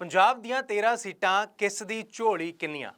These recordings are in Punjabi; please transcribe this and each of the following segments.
ਪੰਜਾਬ ਦੀਆਂ 13 ਸੀਟਾਂ ਕਿਸ ਦੀ ਝੋਲੀ ਕਿੰਨੀਆਂ?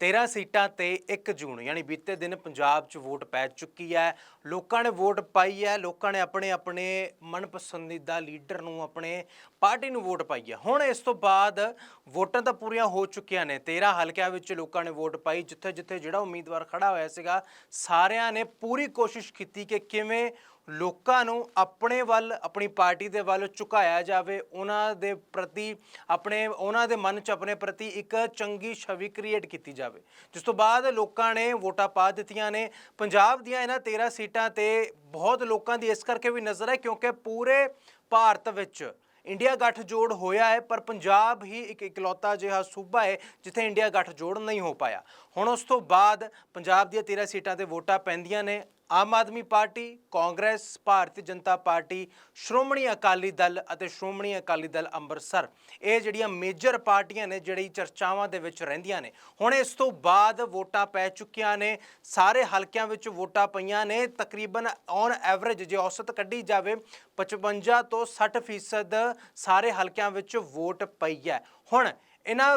13 ਸੀਟਾਂ ਤੇ 1 ਜੂਨ, ਯਾਨੀ ਬੀਤੇ ਦਿਨ ਪੰਜਾਬ 'ਚ ਵੋਟ ਪੈ ਚੁੱਕੀ ਹੈ। ਲੋਕਾਂ ਨੇ ਵੋਟ ਪਾਈ ਹੈ। ਲੋਕਾਂ ਨੇ ਆਪਣੇ ਆਪਣੇ ਮਨਪਸੰਦੀਦਾ ਲੀਡਰ ਨੂੰ, ਆਪਣੇ ਪਾਰਟੀ ਨੂੰ ਵੋਟ ਪਾਈ ਹੈ। ਹੁਣ ਇਸ ਤੋਂ ਬਾਅਦ ਵੋਟਾਂ ਤਾਂ ਪੂਰੀਆਂ ਹੋ ਚੁੱਕੀਆਂ ਨੇ। 13 ਹਲਕਿਆਂ ਵਿੱਚ ਲੋਕਾਂ ਨੇ ਵੋਟ ਪਾਈ। ਜਿੱਥੇ ਜਿੱਥੇ ਜਿਹੜਾ ਉਮੀਦਵਾਰ ਖੜਾ ਹੋਇਆ ਸੀਗਾ, ਸਾਰਿਆਂ ਨੇ ਪੂਰੀ ਕੋਸ਼ਿਸ਼ ਕੀਤੀ ਕਿ ਕਿਵੇਂ ਲੋਕਾਂ ਨੂੰ ਆਪਣੇ ਵੱਲ, ਆਪਣੀ ਪਾਰਟੀ ਦੇ ਵੱਲ ਝੁਕਾਇਆ ਜਾਵੇ, ਉਹਨਾਂ ਦੇ ਪ੍ਰਤੀ ਆਪਣੇ, ਉਹਨਾਂ ਦੇ ਮਨ 'ਚ ਆਪਣੇ ਪ੍ਰਤੀ ਇੱਕ ਚੰਗੀ ਛਵੀ ਕ੍ਰੀਏਟ ਕੀਤੀ ਜਾਵੇ। ਜਿਸ ਤੋਂ ਬਾਅਦ ਲੋਕਾਂ ਨੇ ਵੋਟਾਂ ਪਾ ਦਿੱਤੀਆਂ ਨੇ। ਪੰਜਾਬ ਦੀਆਂ ਇਹਨਾਂ 13 ਸੀਟਾਂ ਤੇ ਬਹੁਤ ਲੋਕਾਂ ਦੀ ਇਸ ਕਰਕੇ ਵੀ ਨਜ਼ਰ ਹੈ ਕਿਉਂਕਿ ਪੂਰੇ ਭਾਰਤ ਵਿੱਚ ਇੰਡੀਆ ਗੱਠਜੋੜ ਹੋਇਆ ਹੈ, ਪਰ ਪੰਜਾਬ ਹੀ ਇੱਕ ਇਕਲੌਤਾ ਜਿਹਾ ਸੂਬਾ ਹੈ ਜਿੱਥੇ ਇੰਡੀਆ ਗੱਠਜੋੜ ਨਹੀਂ ਹੋ ਪਾਇਆ। ਹੁਣ ਉਸ ਤੋਂ ਬਾਅਦ ਪੰਜਾਬ ਦੀਆਂ 13 ਸੀਟਾਂ ਤੇ ਵੋਟਾਂ ਪੈਂਦੀਆਂ ਨੇ। ਆਮ ਆਦਮੀ ਪਾਰਟੀ, ਕਾਂਗਰਸ, ਭਾਰਤੀ ਜਨਤਾ ਪਾਰਟੀ, ਸ਼੍ਰੋਮਣੀ ਅਕਾਲੀ ਦਲ ਅਤੇ ਸ਼੍ਰੋਮਣੀ ਅਕਾਲੀ ਦਲ ਅੰਮ੍ਰਿਤਸਰ। ਇਹ ਜਿਹੜੀਆਂ ਮੇਜਰ ਪਾਰਟੀਆਂ ਨੇ, ਜਿਹੜੀ ਚਰਚਾਵਾਂ ਦੇ ਵਿੱਚ ਰਹਿੰਦੀਆਂ ਨੇ, ਹੁਣ ਇਸ ਤੋਂ ਬਾਅਦ ਵੋਟਾਂ ਪੈ ਚੁੱਕੀਆਂ ਨੇ, ਸਾਰੇ ਹਲਕਿਆਂ ਵਿੱਚ ਵੋਟਾਂ ਪਈਆਂ ਨੇ, ਤਕਰੀਬਨ ਔਨ ਐਵਰੇਜ ਜੇ ਔਸਤ ਕੱਢੀ ਜਾਵੇ 55 ਤੋਂ 60 ਫੀਸਦ ਸਾਰੇ ਹਲਕਿਆਂ ਵਿੱਚ ਵੋਟ ਪਈ ਹੈ। ਹੁਣ ਇਹਨਾਂ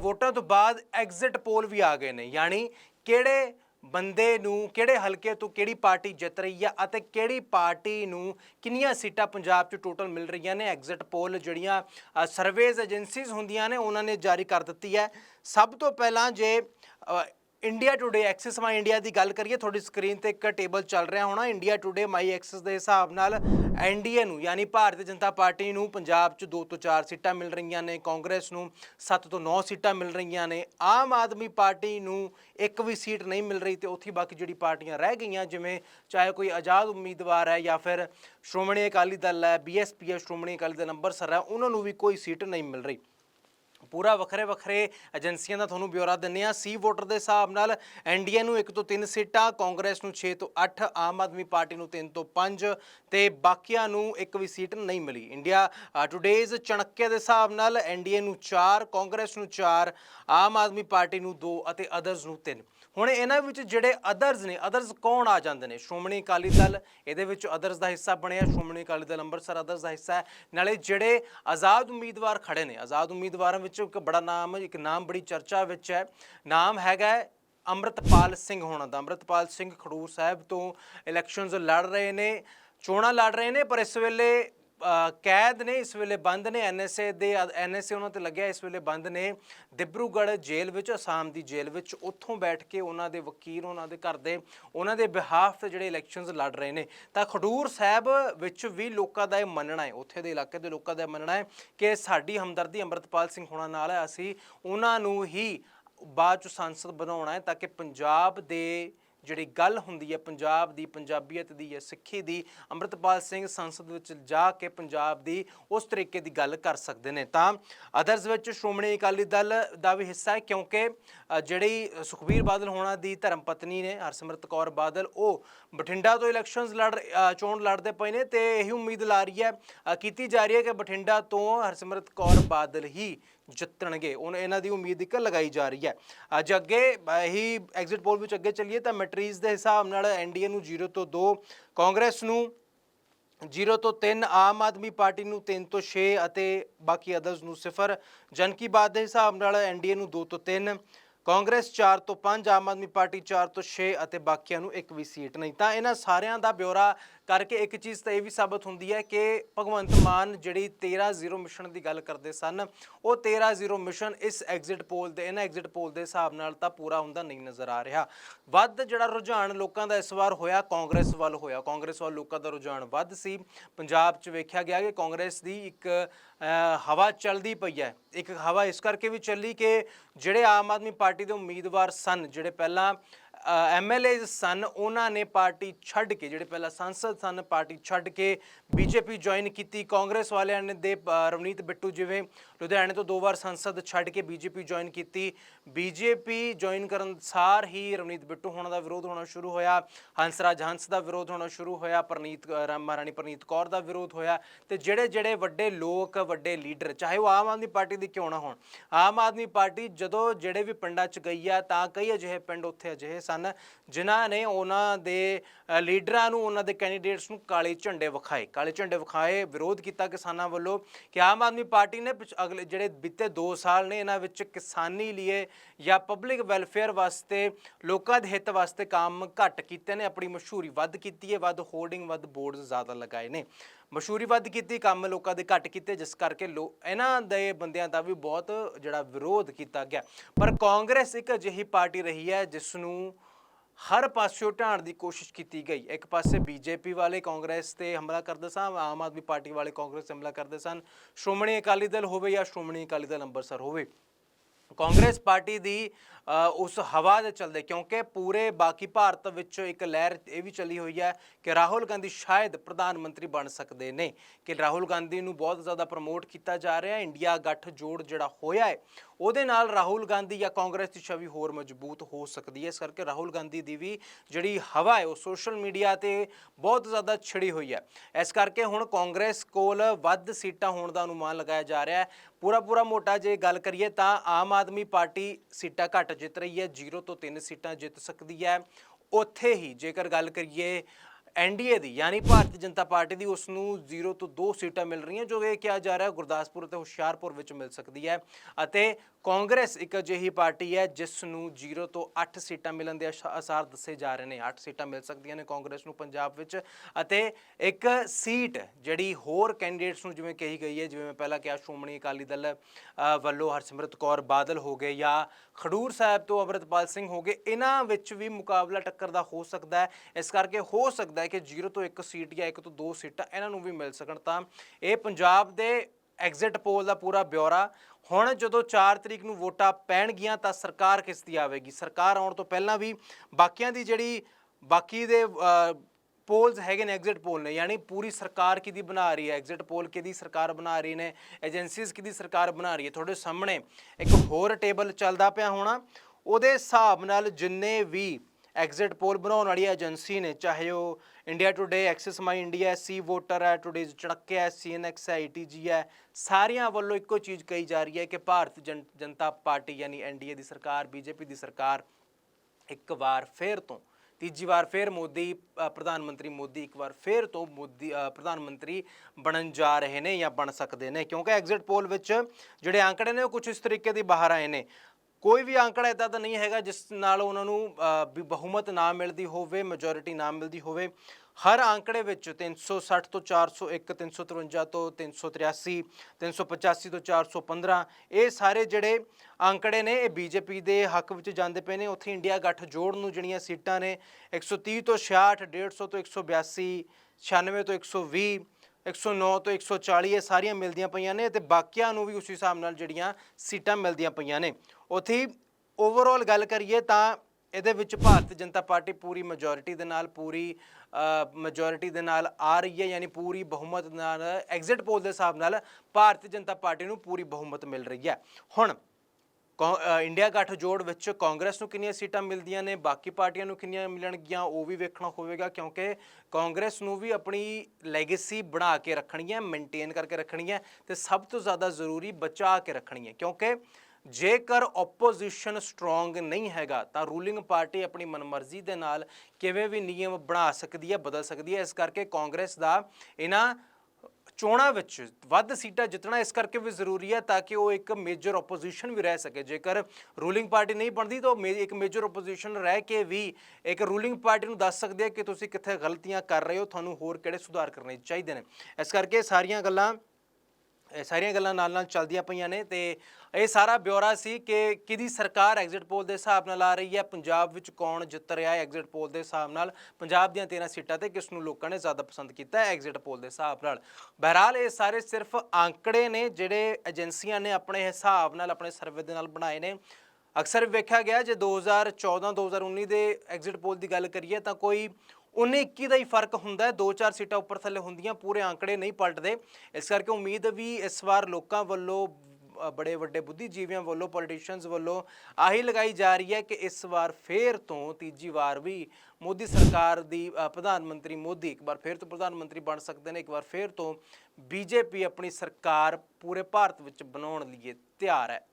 ਵੋਟਾਂ ਤੋਂ ਬਾਅਦ ਐਗਜ਼ਿਟ ਪੋਲ ਵੀ ਆ ਗਏ ਨੇ, ਯਾਨੀ ਕਿਹੜੇ ਬੰਦੇ ਨੂੰ ਕਿਹੜੇ ਹਲਕੇ ਤੋਂ ਕਿਹੜੀ ਪਾਰਟੀ ਜਿੱਤ ਰਹੀ ਹੈ ਅਤੇ ਕਿਹੜੀ ਪਾਰਟੀ ਨੂੰ ਕਿੰਨੀਆਂ ਸੀਟਾਂ ਪੰਜਾਬ 'ਚ ਟੋਟਲ ਮਿਲ ਰਹੀਆਂ ਨੇ? ਐਗਜ਼ਿਟ ਪੋਲ ਜਿਹੜੀਆਂ ਸਰਵੇਜ਼ ਏਜੰਸੀਜ਼ ਹੁੰਦੀਆਂ ਨੇ, ਉਹਨਾਂ ਨੇ ਜਾਰੀ ਕਰ ਦਿੱਤੀ ਹੈ। ਸਭ ਤੋਂ ਪਹਿਲਾਂ ਜੇ India Today Axis My India ਦੀ ਗੱਲ ਕਰੀਏ, ਤੁਹਾਡੀ ਸਕਰੀਨ ਤੇ ਇੱਕ ਟੇਬਲ ਚੱਲ ਰਿਹਾ ਹੋਣਾ ਇੰਡੀਆ ਟੁਡੇ ਮਾਈ ਐਕਸਿਸ ਦੇ ਹਿਸਾਬ ਨਾਲ ਐਨਡੀਏ ਨੂੰ, ਯਾਨੀ ਭਾਰਤੀ ਜਨਤਾ ਪਾਰਟੀ ਨੂੰ ਪੰਜਾਬ 'ਚ 2 ਤੋਂ 4 ਸੀਟਾਂ ਮਿਲ ਰਹੀਆਂ ਨੇ, ਕਾਂਗਰਸ ਨੂੰ 7 ਤੋਂ 9 ਸੀਟਾਂ ਮਿਲ ਰਹੀਆਂ ਨੇ, ਆਮ ਆਦਮੀ ਪਾਰਟੀ ਨੂੰ ਇੱਕ ਵੀ ਸੀਟ ਨਹੀਂ ਮਿਲ ਰਹੀ ਤੇ ਉੱਥੇ ਬਾਕੀ ਜਿਹੜੀ ਪਾਰਟੀਆਂ ਰਹਿ ਗਈਆਂ, ਜਿਵੇਂ ਚਾਹੇ ਕੋਈ ਆਜ਼ਾਦ ਉਮੀਦਵਾਰ ਹੈ ਜਾਂ ਫਿਰ ਸ਼੍ਰੋਮਣੀ ਅਕਾਲੀ ਦਲ ਹੈ ਬੀਐਸਪੀ ਹੈ, ਸ਼੍ਰੋਮਣੀ ਅਕਾਲੀ ਦਲ ਅੰਮ੍ਰਿਤਸਰ ਹੈ, ਉਹਨਾਂ ਨੂੰ ਵੀ ਕੋਈ ਸੀਟ ਨਹੀਂ ਮਿਲ ਰਹੀ। ਪੂਰਾ ਵੱਖਰੇ ਵੱਖਰੇ ਏਜੰਸੀਆਂ ਦਾ ਤੁਹਾਨੂੰ ਬਿਊਰਾ ਦਿੰਨੇ ਆ ਸੀ ਵੋਟਰ ਦੇ ਹਿਸਾਬ ਨਾਲ ਐਨਡੀਏ ਨੂੰ 1 ਤੋਂ 3 ਸੀਟਾਂ, ਕਾਂਗਰਸ ਨੂੰ 6 ਤੋਂ 8 ਆਮ ਆਦਮੀ ਪਾਰਟੀ ਨੂੰ 3 ਤੋਂ 5 ਤੇ ਬਾਕੀਆਂ ਨੂੰ ਇੱਕ ਵੀ ਸੀਟ ਨਹੀਂ ਮਿਲੀ। ਇੰਡੀਆ ਟੁਡੇਜ਼ ਚਣਕੇ ਦੇ ਹਿਸਾਬ ਨਾਲ ਐਨਡੀਏ ਨੂੰ 4 ਕਾਂਗਰਸ ਨੂੰ 4 ਆਮ ਆਦਮੀ ਪਾਰਟੀ ਨੂੰ 2 ਅਤੇ ਅਦਰਸ ਨੂੰ 3 ਹੁਣ ਇਹਨਾਂ ਵਿੱਚ ਜਿਹੜੇ ਅਦਰਸ ਨੇ ਅਦਰਸ ਕੌਣ ਆ ਜਾਂਦੇ ਨੇ? ਸ਼੍ਰੋਮਣੀ ਅਕਾਲੀ ਦਲ, ਇਹਦੇ ਵਿੱਚ ਅਦਰਸ ਦਾ ਹਿੱਸਾ ਬਣਿਆ, ਸ਼੍ਰੋਮਣੀ ਅਕਾਲੀ ਦਲ ਅੰਮ੍ਰਿਤਸਰ ਅਦਰਸ ਦਾ ਹਿੱਸਾ ਹੈ। ਨਾਲੇ ਜਿਹੜੇ ਆਜ਼ਾਦ ਉਮੀਦਵਾਰ ਖੜੇ ਨੇ, ਆਜ਼ਾਦ ਉਮੀਦਵਾਰਾਂ ਵਿੱਚ ਇੱਕ ਬੜਾ ਨਾਮ, ਇੱਕ ਨਾਮ ਬੜੀ ਚਰਚਾ ਵਿੱਚ ਹੈ। ਨਾਮ ਹੈਗਾ ਅੰਮ੍ਰਿਤਪਾਲ ਸਿੰਘ ਹੋਣਾ ਦਾ। ਅੰਮ੍ਰਿਤਪਾਲ ਸਿੰਘ ਖਡੂਰ ਸਾਹਿਬ ਤੋਂ ਇਲੈਕਸ਼ਨਸ ਲੜ ਰਹੇ ਨੇ, ਚੋਣਾਂ ਲੜ ਰਹੇ ਨੇ, ਪਰ ਇਸ ਵੇਲੇ ਕੈਦ ਨੇ ਇਸ ਵੇਲੇ ਬੰਦ ਨੇ, ਐਨਐਸਏ ਦੇ, ਐਨਐਸਏ ਉਹਨਾਂ ਤੇ ਲੱਗਿਆ ਇਸ ਵੇਲੇ ਬੰਦ ਨੇ। ਦਿਬਰੂਗੜ੍ਹ ਜੇਲ੍ਹ ਵਿੱਚ, ਅਸਾਮ ਦੀ ਜੇਲ੍ਹ ਵਿੱਚ ਉੱਥੋਂ ਬੈਠ ਕੇ ਉਹਨਾਂ ਦੇ ਵਕੀਲ, ਉਹਨਾਂ ਦੇ ਘਰ ਦੇ, ਉਹਨਾਂ ਦੇ ਬਿਹਾਫ ਤੇ ਜਿਹੜੇ ਇਲੈਕਸ਼ਨਸ ਲੜ ਰਹੇ ਨੇ। ਤਾਂ ਖਡੂਰ ਸਾਹਿਬ ਵਿੱਚ ਵੀ ਲੋਕਾਂ ਦਾ ਇਹ ਮੰਨਣਾ ਹੈ, ਉੱਥੇ ਦੇ ਇਲਾਕੇ ਦੇ ਲੋਕਾਂ ਦਾ ਇਹ ਮੰਨਣਾ ਹੈ ਕਿ ਸਾਡੀ ਹਮਦਰਦੀ ਅੰਮ੍ਰਿਤਪਾਲ ਸਿੰਘ ਹੋਣਾ ਨਾਲ ਹੈ, ਅਸੀਂ ਉਹਨਾਂ ਨੂੰ ਹੀ ਬਾਅਦ ਚ ਸੰਸਦ ਬਣਾਉਣਾ ਹੈ ਤਾਂ ਕਿ ਪੰਜਾਬ ਦੇ ਜਿਹੜੀ ਗੱਲ ਹੁੰਦੀ ਹੈ ਪੰਜਾਬ ਦੀ, ਪੰਜਾਬੀਅਤ ਦੀ ਜਾਂ ਸਿੱਖੀ ਦੀ, ਅੰਮ੍ਰਿਤਪਾਲ ਸਿੰਘ ਸੰਸਦ ਵਿੱਚ ਜਾ ਕੇ ਪੰਜਾਬ ਦੀ ਉਸ ਤਰੀਕੇ ਦੀ ਗੱਲ ਕਰ ਸਕਦੇ ਨੇ। ਤਾਂ ਅਦਰਸ ਵਿੱਚ ਸ਼੍ਰੋਮਣੀ ਅਕਾਲੀ ਦਲ ਦਾ ਵੀ ਹਿੱਸਾ ਹੈ ਕਿਉਂਕਿ ਜਿਹੜੀ ਸੁਖਬੀਰ ਬਾਦਲ ਹੋਣਾ ਦੀ ਧਰਮ ਪਤਨੀ ਨੇ, ਹਰਸਿਮਰਤ ਕੌਰ ਬਾਦਲ, ਉਹ ਬਠਿੰਡਾ ਤੋਂ ਇਲੈਕਸ਼ਨਸ ਲੜ ਚੋਣ ਲੜਦੇ ਪਏ ਨੇ ਤੇ ਇਹੀ ਉਮੀਦ ਲਾ ਰਹੀ ਹੈ ਕੀਤੀ ਜਾ ਰਹੀ ਹੈ ਕਿ ਬਠਿੰਡਾ ਤੋਂ ਹਰਸਿਮਰਤ ਕੌਰ ਬਾਦਲ ਹੀ ਜਿੱਤਣਗੇ ਉਹਨਾਂ ਇਹਨਾਂ ਦੀ ਉਮੀਦ ਇੱਕ ਲਗਾਈ ਜਾ ਰਹੀ ਹੈ। ਅੱਜ ਅੱਗੇ ਇਹੀ ਐਗਜ਼ਿਟ ਪੋਲ ਵਿੱਚ ਅੱਗੇ ਚੱਲੀਏ ਤਾਂ ਮੈਟਰੀਜ਼ ਦੇ ਹਿਸਾਬ ਨਾਲ ਐਨਡੀਏ ਨੂੰ 0 ਤੋਂ 2 ਕਾਂਗਰਸ ਨੂੰ 0 ਤੋਂ 3 ਆਮ ਆਦਮੀ ਪਾਰਟੀ ਨੂੰ 3 ਤੋਂ 6 ਅਤੇ ਬਾਕੀ ਅਦਰਸ ਨੂੰ ਸਿਫਰ। ਜਨ ਕੀ ਬਾਤ ਦੇ ਹਿਸਾਬ ਨਾਲ ਐਨਡੀਏ ਨੂੰ 2 ਤੋਂ 3 ਕਾਂਗਰਸ 4 ਤੋਂ 5 ਆਮ ਆਦਮੀ ਪਾਰਟੀ 4 ਤੋਂ 6 ਅਤੇ ਬਾਕੀਆਂ ਨੂੰ ਇੱਕ ਵੀ ਸੀਟ ਨਹੀਂ। ਤਾਂ ਇਹਨਾਂ ਸਾਰਿਆਂ ਦਾ ਬਿਊਰਾ ਕਰਕੇ ਇੱਕ ਚੀਜ਼ ਤਾਂ ਇਹ ਵੀ ਸਾਬਤ ਹੁੰਦੀ ਹੈ ਕਿ ਭਗਵੰਤ ਮਾਨ ਜਿਹੜੀ 13-0 ਮਿਸ਼ਨ ਦੀ ਗੱਲ ਕਰਦੇ ਸਨ, ਉਹ 13-0 ਮਿਸ਼ਨ ਇਸ ਐਗਜ਼ਿਟ ਪੋਲ ਦੇ, ਇਹਨਾਂ ਐਗਜ਼ਿਟ ਪੋਲ ਦੇ ਹਿਸਾਬ ਨਾਲ ਤਾਂ ਪੂਰਾ ਹੁੰਦਾ ਨਹੀਂ ਨਜ਼ਰ ਆ ਰਿਹਾ। ਵੱਧ ਜਿਹੜਾ ਰੁਝਾਨ ਲੋਕਾਂ ਦਾ ਇਸ ਵਾਰ ਹੋਇਆ, ਕਾਂਗਰਸ ਵੱਲ ਹੋਇਆ। ਕਾਂਗਰਸ ਵੱਲ ਲੋਕਾਂ ਦਾ ਰੁਝਾਨ ਵੱਧ ਸੀ। ਪੰਜਾਬ 'ਚ ਵੇਖਿਆ ਗਿਆ ਕਿ ਕਾਂਗਰਸ ਦੀ ਇੱਕ ਹਵਾ ਚੱਲਦੀ ਪਈ ਹੈ। ਇੱਕ ਹਵਾ ਇਸ ਕਰਕੇ ਵੀ ਚੱਲੀ ਕਿ ਜਿਹੜੇ ਆਮ ਆਦਮੀ ਪਾਰਟੀ ਦੇ ਉਮੀਦਵਾਰ ਸਨ, ਜਿਹੜੇ ਪਹਿਲਾਂ ਐਮਐਲਏਜ਼ ਸਨ, ਉਹਨਾਂ ਨੇ ਪਾਰਟੀ ਛੱਡ ਕੇ, ਜਿਹੜੇ ਪਹਿਲਾਂ ਸੰਸਦ ਸਨ, ਪਾਰਟੀ ਛੱਡ ਕੇ ਬੀਜੇਪੀ ਜੁਆਇਨ ਕੀਤੀ। ਕਾਂਗਰਸ ਵਾਲਿਆਂ ਨੇ ਦੇ ਰਵਨੀਤ ਬਿੱਟੂ ਜਿਵੇਂ ਲੁਧਿਆਣੇ ਤੋਂ ਦੋ ਵਾਰ ਸੰਸਦ ਛੱਡ ਕੇ ਬੀਜੇਪੀ ਜੁਆਇਨ ਕੀਤੀ। ਬੀਜੇਪੀ ਜੁਆਇਨ ਕਰਨ ਸਾਰ ਹੀ ਰਵਨੀਤ ਬਿੱਟੂ ਹੋਣਾ ਦਾ ਵਿਰੋਧ ਹੋਣਾ ਸ਼ੁਰੂ ਹੋਇਆ। ਹੰਸਰਾਜ ਹੰਸ ਦਾ ਵਿਰੋਧ ਹੋਣਾ ਸ਼ੁਰੂ ਹੋਇਆ। ਪ੍ਰਨੀਤ ਰਾਮ ਮਹਾਰਾਣੀ ਪ੍ਰਨੀਤ ਕੌਰ ਦਾ ਵਿਰੋਧ ਹੋਇਆ। ਤੇ ਜਿਹੜੇ ਜਿਹੜੇ ਵੱਡੇ ਲੋਕ, ਵੱਡੇ ਲੀਡਰ, ਚਾਹੇ ਉਹ ਆਮ ਆਦਮੀ ਪਾਰਟੀ ਦੇ ਕਿਉਂ ਨਾ ਹੋਣ, ਆਮ ਆਦਮੀ ਪਾਰਟੀ ਜਦੋਂ ਜਿਹੜੇ ਵੀ ਪਿੰਡਾਂ 'ਚ ਗਈ ਆ, ਤਾਂ ਕਈ ਅਜਿਹੇ ਪਿੰਡ ਉੱਥੇ ਅਜਿਹੇ ਸਨ, ਜਿਨ੍ਹਾਂ ਨੇ ਉਹਨਾਂ ਦੇ ਲੀਡਰਾਂ ਨੂੰ, ਉਹਨਾਂ ਦੇ ਕੈਂਡੀਡੇਟਸ ਨੂੰ ਕਾਲੇ ਝੰਡੇ ਵਿਖਾਏ। ਕਾਲੇ ਝੰਡੇ ਵਿਖਾਏ, ਵਿਰੋਧ ਕੀਤਾ ਕਿਸਾਨਾਂ ਵੱਲੋਂ ਕਿ ਆਮ ਆਦਮੀ ਪਾਰਟੀ ਨੇ ਪਿਛ- ਅਗਲੇ ਜਿਹੜੇ ਬੀਤੇ 2 ਸਾਲ ਨੇ, ਇਹਨਾਂ ਵਿੱਚ ਕਿਸਾਨੀ ਲਈ ਜਾਂ ਪਬਲਿਕ ਵੈਲਫੇਅਰ ਵਾਸਤੇ, ਲੋਕਾਂ ਦੇ ਹਿੱਤ ਵਾਸਤੇ ਕੰਮ ਘੱਟ ਕੀਤੇ ਨੇ, ਆਪਣੀ ਮਸ਼ਹੂਰੀ ਵੱਧ ਕੀਤੀ ਹੈ ਵੱਧ ਹੋਰਡਿੰਗ ਵੱਧ ਬੋਰਡਸ ਜ਼ਿਆਦਾ ਲਗਾਏ ਨੇ। ਮਸ਼ਹੂਰੀ ਵੱਧ ਕੀਤੀ, ਕੰਮ ਲੋਕਾਂ ਦੇ ਘੱਟ ਕੀਤੇ, ਜਿਸ ਕਰਕੇ ਲੋ, ਇਹਨਾਂ ਦੇ ਬੰਦਿਆਂ ਦਾ ਵੀ ਬਹੁਤ ਜਿਹੜਾ ਵਿਰੋਧ ਕੀਤਾ ਗਿਆ। ਪਰ ਕਾਂਗਰਸ ਇੱਕ ਅਜਿਹੀ ਪਾਰਟੀ ਰਹੀ ਹੈ, ਜਿਸ ਨੂੰ ਹਰ ਪਾਸਿਓਂ ਢਾਣ ਦੀ ਕੋਸ਼ਿਸ਼ ਕੀਤੀ ਗਈ। ਇੱਕ ਪਾਸੇ ਬੀਜੇਪੀ ਵਾਲੇ ਕਾਂਗਰਸ ਤੇ ਹਮਲਾ ਕਰਦੇ ਸਨ ਆਮ ਆਦਮੀ ਪਾਰਟੀ ਵਾਲੇ ਕਾਂਗਰਸ ਤੇ ਹਮਲਾ ਕਰਦੇ ਸਨ ਸ਼੍ਰੋਮਣੀ ਅਕਾਲੀ ਦਲ ਹੋਵੇ ਜਾਂ ਸ਼੍ਰੋਮਣੀ ਅਕਾਲੀ ਦਲ ਅੰਮ੍ਰਿਤਸਰ ਹੋਵੇ। ਕਾਂਗਰਸ ਪਾਰਟੀ ਦੀ ਉਸ ਹਵਾ ਦੇ ਚੱਲਦੇ, ਕਿਉਂਕਿ ਪੂਰੇ ਬਾਕੀ ਭਾਰਤ ਵਿੱਚ ਇੱਕ ਲਹਿਰ ਇਹ ਵੀ ਚੱਲੀ ਹੋਈ ਹੈ ਕਿ ਰਾਹੁਲ ਗਾਂਧੀ ਸ਼ਾਇਦ ਪ੍ਰਧਾਨ ਮੰਤਰੀ ਬਣ ਸਕਦੇ ਨੇ, ਕਿ ਰਾਹੁਲ ਗਾਂਧੀ ਨੂੰ ਬਹੁਤ ਜ਼ਿਆਦਾ ਪ੍ਰਮੋਟ ਕੀਤਾ ਜਾ ਰਿਹਾ ਹੈ, ਇੰਡੀਆ ਗੱਠ ਜੋੜ ਜਿਹੜਾ ਹੋਇਆ ਹੈ ਉਹਦੇ ਨਾਲ ਰਾਹੁਲ ਗਾਂਧੀ ਜਾਂ ਕਾਂਗਰਸ ਦੀ ਛਵੀ ਹੋਰ ਮਜ਼ਬੂਤ ਹੋ ਸਕਦੀ ਹੈ। ਇਸ ਕਰਕੇ ਰਾਹੁਲ ਗਾਂਧੀ ਦੀ ਵੀ ਜਿਹੜੀ ਹਵਾ ਹੈ, ਉਹ ਸੋਸ਼ਲ ਮੀਡੀਆ ਤੇ ਬਹੁਤ ਜ਼ਿਆਦਾ ਛਿੜੀ ਹੋਈ ਹੈ। ਇਸ ਕਰਕੇ ਹੁਣ ਕਾਂਗਰਸ ਕੋਲ ਵੱਧ ਸੀਟਾਂ ਹੋਣ ਦਾ ਅਨੁਮਾਨ ਲਗਾਇਆ ਜਾ ਰਿਹਾ ਹੈ। ਪੂਰਾ ਪੂਰਾ ਮੋਟਾ ਜੇ ਗੱਲ ਕਰੀਏ ਤਾਂ ਆਮ ਆਦਮੀ ਪਾਰਟੀ ਸੀਟਾਂ ਘੱਟ ਜਿੱਤ ਰਹੀ ਹੈ। 0 ਤੋਂ 3 ਸੀਟਾਂ ਜਿੱਤ ਸਕਦੀ ਹੈ। ਉੱਥੇ ਹੀ ਜੇਕਰ ਗੱਲ ਕਰੀਏ ਐਨਡੀਏ ਦੀ, ਯਾਨੀ ਭਾਰਤੀ ਜਨਤਾ ਪਾਰਟੀ ਦੀ ਉਸ ਨੂੰ 0 ਤੋਂ 2 ਸੀਟਾਂ ਮਿਲ ਰਹੀਆਂ, ਜੋ ਇਹ ਕਿਹਾ ਜਾ ਰਿਹਾ ਗੁਰਦਾਸਪੁਰ ਅਤੇ ਹੁਸ਼ਿਆਰਪੁਰ ਵਿੱਚ ਮਿਲ ਸਕਦੀ ਹੈ। ਅਤੇ ਕਾਂਗਰਸ ਇੱਕ ਅਜਿਹੀ ਪਾਰਟੀ ਹੈ ਜਿਸ ਨੂੰ 0 ਤੋਂ 8 ਸੀਟਾਂ ਮਿਲਣ ਦੇ ਅਸ਼ਾ- ਆਸਾਰ ਦੱਸੇ ਜਾ ਰਹੇ ਨੇ। 8 ਸੀਟਾਂ ਮਿਲ ਸਕਦੀਆਂ ਨੇ ਕਾਂਗਰਸ ਨੂੰ ਪੰਜਾਬ ਵਿੱਚ। ਅਤੇ ਇੱਕ ਸੀਟ ਜਿਹੜੀ ਹੋਰ ਕੈਂਡੀਡੇਟਸ ਨੂੰ ਜਿਵੇਂ ਕਹੀ ਗਈ ਹੈ, ਜਿਵੇਂ ਮੈਂ ਪਹਿਲਾਂ ਕਿਹਾ, ਸ਼੍ਰੋਮਣੀ ਅਕਾਲੀ ਦਲ ਵੱਲੋਂ ਹਰਸਿਮਰਤ ਕੌਰ ਬਾਦਲ ਹੋ ਗਏ ਜਾਂ ਖਡੂਰ ਸਾਹਿਬ ਤੋਂ ਅਮਰਿਤਪਾਲ ਸਿੰਘ ਹੋ ਗਏ, ਇਹਨਾਂ ਵਿੱਚ ਵੀ ਮੁਕਾਬਲਾ ਟੱਕਰ ਦਾ ਹੋ ਸਕਦਾ ਹੈ। ਇਸ ਕਰਕੇ ਹੋ ਸਕਦਾ ਹੈ ਕਿ 0 ਤੋਂ 1 ਸੀਟ ਜਾਂ 1 ਤੋਂ 2 ਸੀਟਾਂ ਇਹਨਾਂ ਨੂੰ ਵੀ ਮਿਲ ਸਕਣ ਤਾਂ ਇਹ ਪੰਜਾਬ ਦੇ ਐਗਜ਼ਿਟ ਪੋਲ ਦਾ ਪੂਰਾ ਬਿਊਰਾ ਹੁਣ ਜਦੋਂ 4 ਤਰੀਕ ਨੂੰ ਵੋਟਾਂ ਪੈਣਗੀਆਂ ਤਾਂ ਸਰਕਾਰ ਕਿਸ ਦੀ ਆਵੇਗੀ? ਸਰਕਾਰ ਆਉਣ ਤੋਂ ਪਹਿਲਾਂ ਵੀ ਬਾਕੀਆਂ ਦੀ ਜਿਹੜੀ ਬਾਕੀ ਦੇ ਅ, ਪੋਲਸ ਹੈਗੇ ਨੇ ਐਗਜ਼ਿਟ ਪੋਲ ਨੇ ਯਾਨੀ ਪੂਰੀ ਸਰਕਾਰ ਕਿਹਦੀ ਬਣਾ ਰਹੀ ਹੈ? ਐਗਜ਼ਿਟ ਪੋਲ ਕਿਹਦੀ ਸਰਕਾਰ ਬਣਾ ਰਹੀ ਨੇ? ਏਜੰਸੀਜ਼ ਕਿਹਦੀ ਸਰਕਾਰ ਬਣਾ ਰਹੀ ਹੈ? ਤੁਹਾਡੇ ਸਾਹਮਣੇ ਇੱਕ ਹੋਰ ਟੇਬਲ ਚੱਲਦਾ ਪਿਆ ਹੋਣਾ। ਉਹਦੇ ਹਿਸਾਬ ਨਾਲ ਜਿੰਨੇ ਵੀ ਐਗਜ਼ਿਟ ਪੋਲ ਬਣਾਉਣ ਵਾਲੀ ਏਜੰਸੀ ਨੇ, ਚਾਹੇ ਉਹ India today, Axis my India, C voter ਹੈ ਟੁਡੇਜ਼ ਚੜੱਕੇ ਹੈ, ਸੀਐਨਐਕਸ ਹੈ ਆਈਟੀਜੀ ਹੈ, ਸਾਰਿਆਂ ਵੱਲੋਂ ਇੱਕੋ ਚੀਜ਼ ਕਹੀ ਜਾ ਰਹੀ ਹੈ ਕਿ ਭਾਰਤ ਜਨ- ਜਨਤਾ ਪਾਰਟੀ ਯਾਨੀ ਐਨਡੀਏ ਦੀ ਸਰਕਾਰ ਬੀਜੇਪੀ ਦੀ ਸਰਕਾਰ ਇੱਕ ਵਾਰ ਫੇਰ ਤੋਂ, ਤੀਜੀ ਵਾਰ ਫੇਰ ਮੋਦੀ ਪ੍ਰਧਾਨ ਮੰਤਰੀ ਮੋਦੀ ਇੱਕ ਵਾਰ ਫੇਰ ਤੋਂ ਮੋਦੀ ਪ੍ਰਧਾਨ ਮੰਤਰੀ ਬਣਨ ਜਾ ਰਹੇ ਨੇ ਜਾਂ ਬਣ ਸਕਦੇ ਨੇ, ਕਿਉਂਕਿ ਐਗਜ਼ਿਟ ਪੋਲ ਵਿੱਚ ਜਿਹੜੇ ਅੰਕੜੇ ਨੇ ਉਹ ਕੁਝ ਇਸ ਤਰੀਕੇ ਦੇ ਬਾਹਰ ਆਏ ਨੇ। ਕੋਈ ਵੀ ਅੰਕੜਾ ਇਦਾਂ ਦਾ ਨਹੀਂ ਹੈਗਾ ਜਿਸ ਨਾਲ ਉਹਨਾਂ ਨੂੰ ਅ, ਵੀ ਬਹੁਮਤ ਨਾ ਮਿਲਦੀ ਹੋਵੇ ਮੈਜੋਰਿਟੀ ਨਾ ਮਿਲਦੀ ਹੋਵੇ। ਹਰ ਅੰਕੜੇ ਵਿੱਚ 360 ਤੋਂ 401 353 ਤੋਂ 383 385 ਤੋਂ 415 ਇਹ ਸਾਰੇ ਜਿਹੜੇ ਅੰਕੜੇ ਨੇ ਇਹ ਬੀਜੇਪੀ ਦੇ ਹੱਕ ਵਿੱਚ ਜਾਂਦੇ ਪਏ ਨੇ। ਉੱਥੇ ਇੰਡੀਆ ਗੱਠ ਜੋੜ ਨੂੰ ਜਿਹੜੀਆਂ ਸੀਟਾਂ ਨੇ 130 ਤੋਂ 66 150 ਤੋਂ 182 96 ਤੋਂ 120 109 ਤੋਂ 140 ਇਹ ਸਾਰੀਆਂ ਮਿਲਦੀਆਂ ਪਈਆਂ ਨੇ ਤੇ ਬਾਕੀਆਂ ਨੂੰ ਵੀ ਉਸ ਹਿਸਾਬ ਨਾਲ ਜਿਹੜੀਆਂ ਸੀਟਾਂ ਮਿਲਦੀਆਂ ਪਈਆਂ ਨੇ। ਉੱਥੇ ਓਵਰਆਲ ਗੱਲ ਕਰੀਏ ਤਾਂ ਇਹਦੇ ਵਿੱਚ ਭਾਰਤੀ ਜਨਤਾ ਪਾਰਟੀ ਪੂਰੀ ਮੈਜੋਰਿਟੀ ਦੇ ਨਾਲ, ਪੂਰੀ ਮੈਜੋਰਿਟੀ ਦੇ ਨਾਲ ਆ ਰਹੀ ਹੈ, ਯਾਨੀ ਪੂਰੀ ਬਹੁਮਤ ਨਾਲ ਐਗਜ਼ਿਟ ਪੋਲ ਦੇ ਹਿਸਾਬ ਨਾਲ ਭਾਰਤੀ ਜਨਤਾ ਪਾਰਟੀ ਨੂੰ ਪੂਰੀ ਬਹੁਮਤ ਮਿਲ ਰਹੀ ਹੈ। ਹੁਣ ਕੌ- ਅ, ਇੰਡੀਆ ਗੱਠਜੋੜ ਵਿੱਚ ਕਾਂਗਰਸ ਨੂੰ ਕਿੰਨੀਆਂ ਸੀਟਾਂ ਮਿਲਦੀਆਂ ਨੇ ਬਾਕੀ ਪਾਰਟੀਆਂ ਨੂੰ ਕਿੰਨੀਆਂ ਮਿਲਣਗੀਆਂ ਉਹ ਵੀ ਵੇਖਣਾ ਹੋਵੇਗਾ ਕਿਉਂਕਿ ਕਾਂਗਰਸ ਨੂੰ ਵੀ ਆਪਣੀ ਲੈਗੇਸੀ ਬਣਾ ਕੇ ਰੱਖਣੀ ਹੈ ਮੇਨਟੇਨ ਕਰਕੇ ਰੱਖਣੀ ਹੈ ਤੇ ਸਭ ਤੋਂ ਜ਼ਿਆਦਾ ਜ਼ਰੂਰੀ ਬਚਾ ਕੇ ਰੱਖਣੀ ਹੈ ਕਿਉਂਕਿ ਜੇਕਰ ਆਪੋਜੀਸ਼ਨ ਸਟਰੋਂਗ ਨਹੀਂ ਹੈਗਾ ਤਾਂ ਰੂਲਿੰਗ ਪਾਰਟੀ ਆਪਣੀ ਮਨਮਰਜ਼ੀ ਦੇ ਨਾਲ ਕਿਵੇਂ ਵੀ ਨਿਯਮ ਬਣਾ ਸਕਦੀ ਹੈ ਬਦਲ ਸਕਦੀ ਹੈ ਇਸ ਕਰਕੇ ਕਾਂਗਰਸ ਦਾ ਇਹਨਾਂ ਚੋਣਾਂ ਵਿੱਚ ਵੱਧ ਸੀਟਾਂ ਜਿੱਤਣਾ ਇਸ ਕਰਕੇ ਵੀ ਜ਼ਰੂਰੀ ਹੈ ਤਾਂ ਕਿ ਉਹ ਇੱਕ ਮੇਜਰ ਆਪੋਜੀਸ਼ਨ ਵੀ ਰਹਿ ਸਕੇ। ਜੇਕਰ ਰੂਲਿੰਗ ਪਾਰਟੀ ਨਹੀਂ ਬਣਦੀ ਤਾਂ ਉਹ ਮੇ- ਇੱਕ ਮੇਜਰ ਆਪੋਜੀਸ਼ਨ ਰਹਿ ਕੇ ਵੀ ਇੱਕ ਰੂਲਿੰਗ ਪਾਰਟੀ ਨੂੰ ਦੱਸ ਸਕਦੇ ਹੈ ਕਿ ਤੁਸੀਂ ਕਿੱਥੇ ਗਲਤੀਆਂ ਕਰ ਰਹੇ ਹੋ, ਤੁਹਾਨੂੰ ਹੋਰ ਕਿਹੜੇ ਸੁਧਾਰ ਕਰਨੇ ਚਾਹੀਦੇ ਨੇ। ਇਸ ਕਰਕੇ ਸਾਰੀਆਂ ਗੱਲਾਂ ਇਹ ਸਾਰੀਆਂ ਗੱਲਾਂ ਨਾਲ ਨਾਲ ਚੱਲਦੀਆਂ ਪਈਆਂ ਨੇ ਤੇ ਇਹ ਸਾਰਾ ਬਿਊਰਾ ਸੀ ਕਿ ਕਿਹਦੀ ਸਰਕਾਰ ਐਗਜ਼ਿਟ ਪੋਲ ਦੇ ਹਿਸਾਬ ਨਾਲ ਆ ਰਹੀ ਹੈ, ਪੰਜਾਬ ਵਿੱਚ ਕੌਣ ਜਿੱਤ ਰਿਹਾ ਹੈ ਐਗਜ਼ਿਟ ਪੋਲ ਦੇ ਹਿਸਾਬ ਨਾਲ? ਪੰਜਾਬ ਦੀਆਂ 13 ਸੀਟਾਂ ਤੇ ਕਿਸ ਨੂੰ ਲੋਕਾਂ ਨੇ ਜ਼ਿਆਦਾ ਪਸੰਦ ਕੀਤਾ ਹੈ ਐਗਜ਼ਿਟ ਪੋਲ ਦੇ ਹਿਸਾਬ ਨਾਲ? ਬਹਰਾਲ, ਇਹ ਸਾਰੇ ਸਿਰਫ ਅੰਕੜੇ ਨੇ ਜਿਹੜੇ ਏਜੰਸੀਆਂ ਨੇ ਆਪਣੇ ਹਿਸਾਬ ਨਾਲ, ਆਪਣੇ ਸਰਵੇ ਦੇ ਨਾਲ ਬਣਾਏ ਨੇ। ਅਕਸਰ ਵੇਖਿਆ ਗਿਆ, ਜੇ 2014 2019 ਦੇ ਐਗਜ਼ਿਟ ਪੋਲ ਦੀ ਗੱਲ ਕਰੀਏ ਤਾਂ ਕੋਈ 19 21 ਦਾ ਹੀ ਫ਼ਰਕ ਹੁੰਦਾ ਹੈ। ਦੋ ਚਾਰ ਸੀਟਾਂ ਉੱਪਰ ਥੱਲੇ ਹੁੰਦੀਆਂ, ਪੂਰੇ ਆંકੜੇ ਨਹੀਂ ਪਲਟਦੇ। ਇਸ ਕਰਕੇ ਉਮੀਦ ਵੀ ਇਸ ਵਾਰ ਲੋਕਾਂ ਵੱਲੋਂ ਬੜੇ ਵੱਡੇ ਬੁੱਧੀਜੀਵੀਆਂ ਵੱਲੋਂ ਪੋਲੀਟੀਸ਼ੀਅਨਸ ਵੱਲੋਂ ਆਹੀ ਲਗਾਈ ਜਾ ਰਹੀ ਹੈ ਕਿ ਇਸ ਵਾਰ ਫੇਰ ਤੋਂ ਤੀਜੀ ਵਾਰ ਵੀ ਮੋਦੀ ਸਰਕਾਰ ਦੀ ਪ੍ਰਧਾਨ ਮੰਤਰੀ ਮੋਦੀ ਇੱਕ ਵਾਰ ਫੇਰ ਤੋਂ ਪ੍ਰਧਾਨ ਮੰਤਰੀ ਬਣ ਸਕਦੇ ਨੇ, ਇੱਕ ਵਾਰ ਫੇਰ ਤੋਂ ਬੀਜੇਪੀ ਆਪਣੀ ਸਰਕਾਰ ਪੂਰੇ ਭਾਰਤ ਵਿੱਚ ਬਣਾਉਣ ਲਈ ਤਿਆਰ ਹੈ।